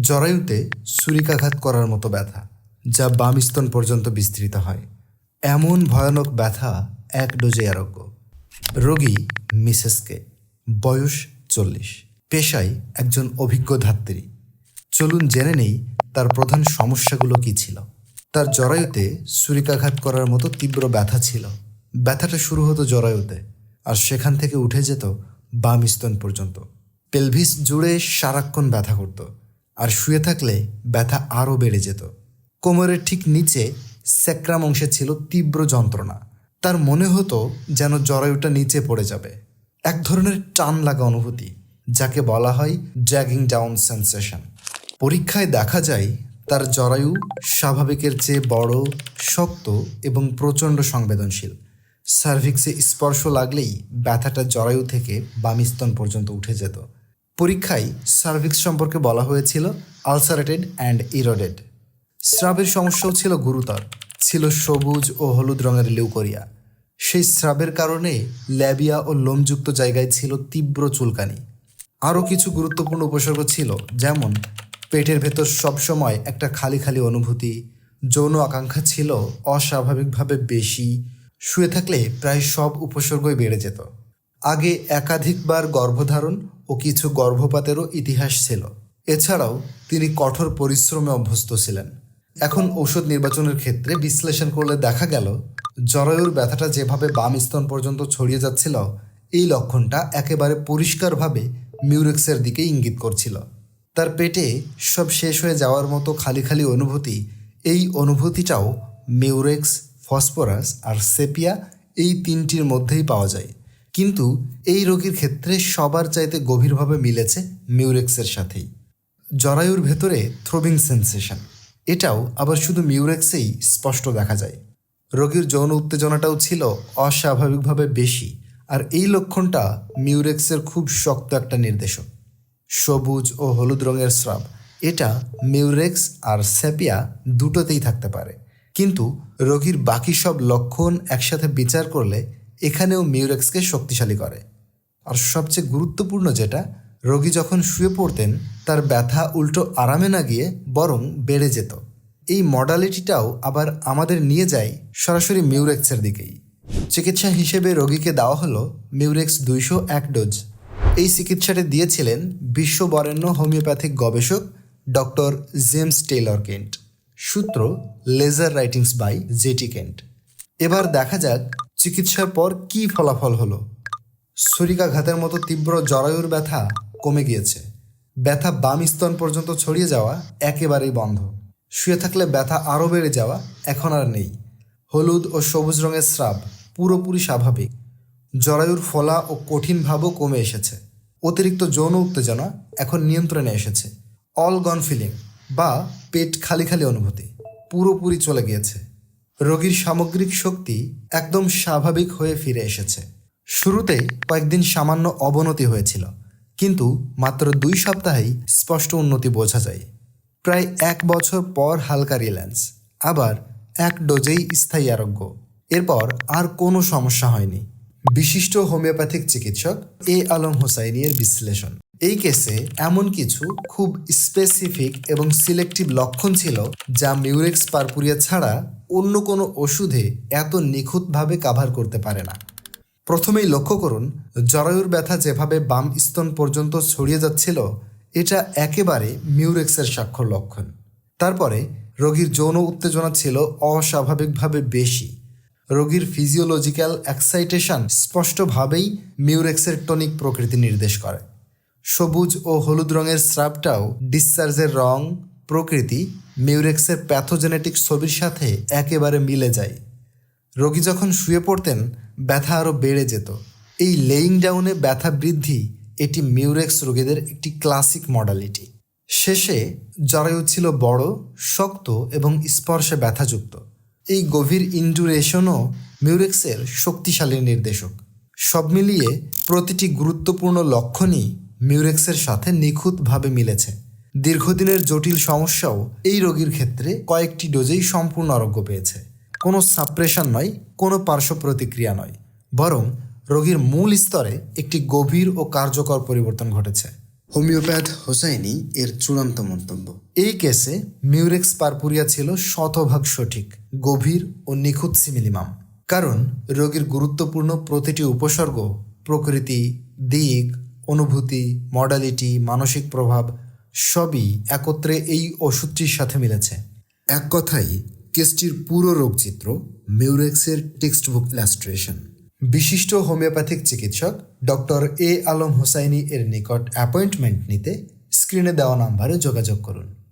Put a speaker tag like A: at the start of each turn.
A: জরায়ুতে ছুরিকাঘাত করার মতো ব্যথা, যা বাম স্তন পর্যন্ত বিস্তৃত হয়। এমন ভয়ানক ব্যথা এক ডোজে আরোগ্য। রোগী মিসেসকে, বয়স চল্লিশ। পেশায় একজন অভিজ্ঞ ধাত্রী। চলুন জেনে নেই তার প্রধান সমস্যাগুলো কি ছিল। তার জরায়ুতে ছুরিকাঘাত করার মতো তীব্র ব্যথা ছিল। ব্যথাটা শুরু হতো জরায়ুতে, আর সেখান থেকে উঠে যেত বাম স্তন পর্যন্ত। পেলভিস জুড়ে সারাক্ষণ ব্যথা করত। আর শুয়ে থাকলে ব্যথা আরও বেড়ে যেত। কোমরের ঠিক নিচে স্যাক্রাম অংশে ছিল তীব্র যন্ত্রণা। তার মনে হতো যেন জরায়ুটা নিচে পড়ে যাবে। এক ধরনের টান লাগা অনুভূতি, যাকে বলা হয় ড্র্যাগিং ডাউন সেন্সেশন। পরীক্ষায় দেখা যায়, তার জরায়ু স্বাভাবিকের চেয়ে বড়, শক্ত এবং প্রচণ্ড সংবেদনশীল। সার্ভিক্সে স্পর্শ লাগলেই ব্যথাটা জরায়ু থেকে বামিস্তন পর্যন্ত উঠে যেত। পরীক্ষায় সার্ভিক্স সম্পর্কে বলা হয়েছিল আলসারেটেড অ্যান্ড ইরোডেড স্রাবের সমস্যাও ছিল গুরুতর, ছিল সবুজ ও হলুদ রঙের লিউকোরিয়া সেই স্রাবের কারণে ল্যাবিয়া ও লোমযুক্ত জায়গায় ছিল তীব্র চুলকানি। আরও কিছু গুরুত্বপূর্ণ উপসর্গ ছিল, যেমন পেটের ভেতর সবসময় একটা খালি খালি অনুভূতি, যৌন আকাঙ্ক্ষা ছিল অস্বাভাবিকভাবে বেশি, শুয়ে থাকলে প্রায় সব উপসর্গই বেড়ে যেত। আগে একাধিকবার গর্ভধারণ ও কিছু গর্ভপাতেরও ইতিহাস ছিল। এছাড়াও তিনি কঠোর পরিশ্রমে অভ্যস্ত ছিলেন। এখন ঔষধ নির্বাচনের ক্ষেত্রে বিশ্লেষণ করলে দেখা গেল, জরায়ুর ব্যথাটা যেভাবে বাম স্তন পর্যন্ত ছড়িয়ে যাচ্ছিল, এই লক্ষণটা একেবারে পরিষ্কারভাবে মিউরেক্সের দিকে ইঙ্গিত করছিল। তার পেটে সব শেষ হয়ে যাওয়ার মতো খালি খালি অনুভূতি, এই অনুভূতিটাও মিউরেক্স, ফসফরাস আর সেপিয়া এই তিনটির মধ্যেই পাওয়া যায়। কিন্তু এই রোগীর ক্ষেত্রে সবার চাইতে গভীরভাবে মিলেছে মিউরেক্সের সাথেই। জরায়ুর ভেতরে থ্রোবিং সেন্সেশন এটাও আবার শুধু মিউরেক্সেই স্পষ্ট দেখা যায়। রোগীর যৌন উত্তেজনাটাও ছিল অস্বাভাবিকভাবে বেশি, আর এই লক্ষণটা মিউরেক্সের খুব শক্ত একটা নির্দেশক। সবুজ ও হলুদ রঙের স্রাব, এটা মিউরেক্স আর সেপিয়া দুটোতেই থাকতে পারে। কিন্তু রোগীর বাকি সব লক্ষণ একসাথে বিচার করলে এখানেও মিউরেক্সকে শক্তিশালী করে। আর সবচেয়ে গুরুত্বপূর্ণ যেটা, রোগী যখন শুয়ে পড়তেন, তার ব্যথা উল্টো আরামে না গিয়ে বরং বেড়ে যেত। এই মডালিটিটাও আবার আমাদের নিয়ে যায় সরাসরি মিউরেক্সের দিকেই। চিকিৎসা হিসেবে রোগীকে দেওয়া হলো মিউরেক্স দুইশো এক ডোজ। এই চিকিৎসাটি দিয়েছিলেন বিশ্ববরেণ্য হোমিওপ্যাথিক গবেষক ডক্টর জেমস টেইলর কেন্ট। সূত্র lesser writings by J T Kent. এবার দেখা যাক চিকিৎসার পর কী ফলাফল হলো? ছুরিকাঘাতের মতো তীব্র জরায়ুর ব্যথা কমে গিয়েছে। ব্যথা বাম স্তন পর্যন্ত ছড়িয়ে যাওয়া একেবারেই বন্ধ। শুয়ে থাকলে ব্যথা আরও বেড়ে যাওয়া এখন আর নেই। হলুদ ও সবুজ রঙের স্রাব পুরোপুরি স্বাভাবিক। জরায়ুর ফলা ও কঠিন ভাবও কমে এসেছে। অতিরিক্ত যৌন উত্তেজনা এখন নিয়ন্ত্রণে এসেছে। অল গন ফিলিং বা পেট খালি খালি অনুভূতি পুরোপুরি চলে গিয়েছে। রোগীর সামগ্রিক শক্তি একদম স্বাভাবিক হয়ে ফিরে এসেছে। শুরুতে কয়েকদিন সামান্য অবনতি হয়েছিল, কিন্তু মাত্র দুই সপ্তাহেই স্পষ্ট উন্নতি বোঝা যায়। প্রায় এক বছর পর হালকা রিল্যান্স, আবার এক ডোজেই স্থায়ী আরোগ্য। এরপর আর কোনো সমস্যা হয়নি। বিশিষ্ট হোমিওপ্যাথিক চিকিৎসক এ আলম হোসাইনির বিশ্লেষণ। এই কেসে এমন কিছু খুব স্পেসিফিক এবং সিলেক্টিভ লক্ষণ ছিল যা মিউরেক্স পারপুরিয়া ছাড়া অন্য কোনো ওষুধে এত নিখুঁতভাবে কাভার করতে পারে না। প্রথমেই লক্ষ্য করুন, জরায়ুর ব্যথা যেভাবে বাম স্তন পর্যন্ত ছড়িয়ে যাচ্ছিল, এটা একেবারে মিউরেক্সের স্বাক্ষর লক্ষণ। তারপরে, রোগীর যৌন উত্তেজনা ছিল অস্বাভাবিকভাবে বেশি। রোগীর ফিজিওলজিক্যাল এক্সাইটেশন স্পষ্টভাবেই মিউরেক্সের টনিক প্রকৃতি নির্দেশ করে। সবুজ ও হলুদ রঙের স্রাবটাও ডিসচার্জের রং, প্রকৃতি মিউরেক্সের প্যাথোজেনেটিক ছবির সাথে একেবারে মিলে যায়। রোগী যখন শুয়ে পড়তেন, ব্যথা আরও বেড়ে যেত। এই লেইং ডাউনে ব্যথা বৃদ্ধি এটি মিউরেক্স রোগীদের একটি ক্লাসিক মডালিটি। শেষে জরায়ু ছিল বড়, শক্ত এবং স্পর্শে ব্যথাযুক্ত। এই গভীর ইন্ডুরেশনও মিউরেক্সের শক্তিশালী নির্দেশক। সব মিলিয়ে প্রতিটি গুরুত্বপূর্ণ লক্ষণই মিউরেক্সের সাথে নিখুঁতভাবে মিলেছে। দীর্ঘদিনের জটিল সমস্যাও এই রোগীর ক্ষেত্রে কয়েকটি ডোজেই সম্পূর্ণ আরোগ্য পেয়েছে। কোনো সাপ্রেশন নয় কোনো পার্শ্ব প্রতিক্রিয়া নয়। বরং রোগীর মূল স্তরে একটি গভীর ও কার্যকর পরিবর্তন ঘটেছে।
B: হোমিওপ্যাথ হোসাইনি এর চূড়ান্ত মন্তব্য।
A: এই কেসে মিউরেক্স পারপুরিয়া ছিল শতভাগ সঠিক গভীর ও নিখুঁত সিমিলিমাম। কারণ রোগীর গুরুত্বপূর্ণ প্রতিটি উপসর্গ প্রকৃতি দিক অনুভূতি মডালিটি মানসিক প্রভাব সবই একত্রে এই ওষুধটির সাথে মিলেছে।
B: এক কথাই কেসটির পুরো রোগচিত্র মিউরেক্সের টেক্সট বুক ইলাস্ট্রেশন।
A: বিশিষ্ট হোমিওপ্যাথিক চিকিৎসক ডক্টর এ আলম হোসাইনি এর নিকট অ্যাপয়েন্টমেন্ট নিতে স্ক্রিনে দেওয়া নাম্বারে যোগাযোগ করুন।